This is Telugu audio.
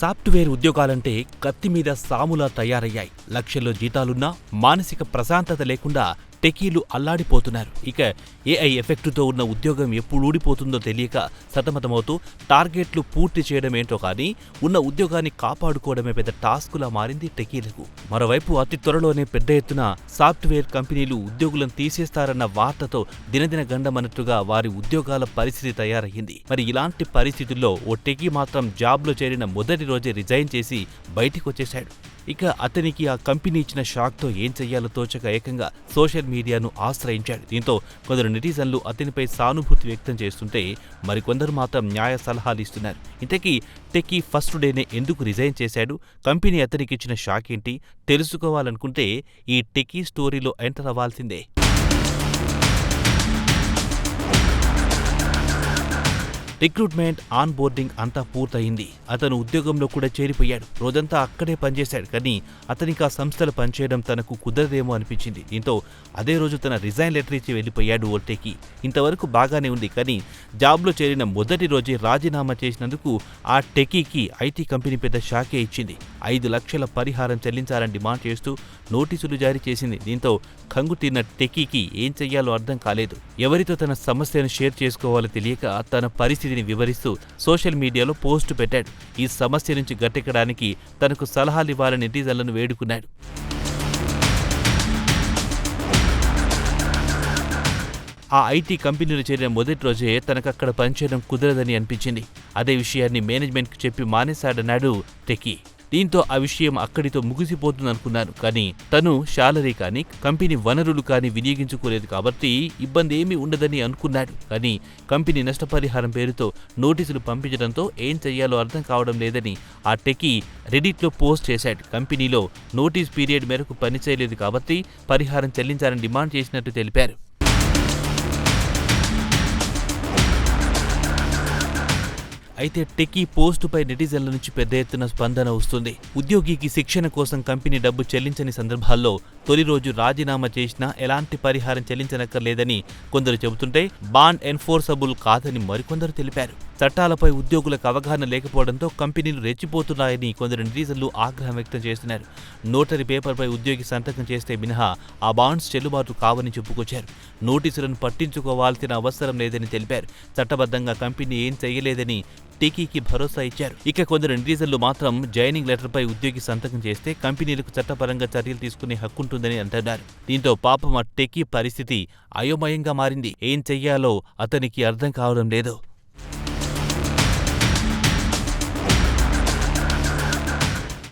సాఫ్ట్వేర్ ఉద్యోగాలంటే కత్తి మీద సాములా తయారయ్యాయి. లక్షల్లో జీతాలున్నా మానసిక ప్రశాంతత లేకుండా టెకీలు అల్లాడిపోతున్నారు. ఇక ఏఐ ఎఫెక్టుతో ఉన్న ఉద్యోగం ఎప్పుడు ఊడిపోతుందో తెలియక సతమతమవుతూ టార్గెట్లు పూర్తి చేయడమేంటో కానీ ఉన్న ఉద్యోగాన్ని కాపాడుకోవడమే పెద్ద టాస్కులా మారింది టెకీలకు. మరోవైపు అతి త్వరలోనే పెద్ద ఎత్తున సాఫ్ట్వేర్ కంపెనీలు ఉద్యోగులను తీసేస్తారన్న వార్తతో దినదిన గండమన్నట్టుగా వారి ఉద్యోగాల పరిస్థితి తయారయ్యింది. మరి ఇలాంటి పరిస్థితుల్లో ఓ టెకీ మాత్రం జాబ్లో చేరిన మొదటి రోజే రిజైన్ చేసి బయటికి వచ్చేశాడు ఇక అతనికి ఆ కంపెనీ ఇచ్చిన షాక్తో ఏం చెయ్యాలో తోచక ఏకంగా సోషల్ మీడియాను ఆశ్రయించాడు. దీంతో కొందరు నెటిజన్లు అతనిపై సానుభూతి వ్యక్తం చేస్తుంటే మరికొందరు మాత్రం న్యాయ సలహాలు ఇస్తున్నారు. ఇంతకీ టెక్కీ ఫస్ట్ డేనే ఎందుకు రిజైన్ చేశాడు? కంపెనీ అతనికి ఇచ్చిన షాక్ ఏంటి తెలుసుకోవాలనుకుంటే ఈ టెక్కీ స్టోరీలో ఎంటర్ అవ్వాల్సిందే. రిక్రూట్మెంట్ ఆన్ బోర్డింగ్ అంతా పూర్తయింది. అతను ఉద్యోగంలో కూడా చేరిపోయాడు. రోజంతా అక్కడే పనిచేశాడు. కానీ అతనికి ఆ సంస్థలు పనిచేయడం తనకు కుదరదేమో అనిపించింది. దీంతో అదే రోజు తన రిజైన్ లెటర్ ఇచ్చి వెళ్ళిపోయాడు ఓల్టేకి. ఇంతవరకు బాగానే ఉంది. కానీ జాబ్లో చేరిన మొదటి రోజే రాజీనామా చేసినందుకు ఆ టెకీకి ఐటీ కంపెనీ పెద్ద షాకే ఇచ్చింది. ఐదు లక్షల పరిహారం చెల్లించాలని డిమాండ్ చేస్తూ నోటీసులు జారీ చేసింది. దీంతో కంగు తిన్న టెకీకి ఏం చెయ్యాలో అర్థం కాలేదు. ఎవరితో తన సమస్యను షేర్ చేసుకోవాలో తెలియక తన పరిస్థితిని వివరిస్తూ సోషల్ మీడియాలో పోస్టు పెట్టాడు. ఈ సమస్య నుంచి గట్టెక్కడానికి తనకు సలహాలు ఇవ్వాలని నెటిజన్లను వేడుకున్నాడు. ఆ ఐటీ కంపెనీలో చేరిన మొదటి రోజే తనకక్కడ పనిచేయడం కుదరదని అనిపించింది. అదే విషయాన్ని మేనేజ్మెంట్కి చెప్పి మానేశాడన్నాడు టెకీ దీంతో ఆ విషయం అక్కడితో ముగిసిపోతుందనుకున్నాను. కానీ తను శాలరీ కానీ కంపెనీ వనరులు కానీ వినియోగించుకోలేదు కాబట్టి ఇబ్బంది ఏమీ ఉండదని అనుకున్నాడు. కానీ కంపెనీ నష్టపరిహారం పేరుతో నోటీసులు పంపించడంతో ఏం చెయ్యాలో అర్థం కావడం లేదని ఆ టెకీ రెడిట్లో పోస్ట్ చేశాడు. కంపెనీలో నోటీస్ పీరియడ్ మేరకు పనిచేయలేదు కాబట్టి పరిహారం చెల్లించాలని డిమాండ్ చేసినట్టు తెలిపారు. అయితే టెకీ పోస్టుపై నెటిజన్ల నుంచి పెద్ద ఎత్తున స్పందన వస్తుంది. ఉద్యోగికి శిక్షణ కోసం కంపెనీ డబ్బు చెల్లించని సందర్భాల్లో తొలి రోజు రాజీనామా చేసినా ఎలాంటి పరిహారం చెల్లించనక్కర్లేదని కొందరు చెబుతుంటే బాండ్ ఎన్ఫోర్సబుల్ కాదని మరికొందరు తెలిపారు. చట్టాలపై ఉద్యోగులకు అవగాహన లేకపోవడంతో కంపెనీలు రెచ్చిపోతున్నాయని కొందరు నెటిజన్లు ఆగ్రహం వ్యక్తం చేస్తున్నారు. నోటరీ పేపర్పై ఉద్యోగి సంతకం చేస్తే మినహా ఆ బాండ్స్ చెల్లుబాటు కావని చెప్పుకొచ్చారు. నోటీసులను పట్టించుకోవాల్సిన అవసరం లేదని తెలిపారు. చట్టబద్ధంగా కంపెనీ ఏం చేయలేదని టీకీకి భరోసా ఇచ్చారు. ఇక కొందరు నెటిజన్లు మాత్రం జాయినింగ్ లెటర్పై ఉద్యోగి సంతకం చేస్తే కంపెనీలకు చట్టపరంగా చర్యలు తీసుకునే హక్కుంటుందని అంటున్నారు. దీంతో పాపం ఆ టెకీ పరిస్థితి అయోమయంగా మారింది. ఏం చెయ్యాలో అతనికి అర్థం కావడం లేదు.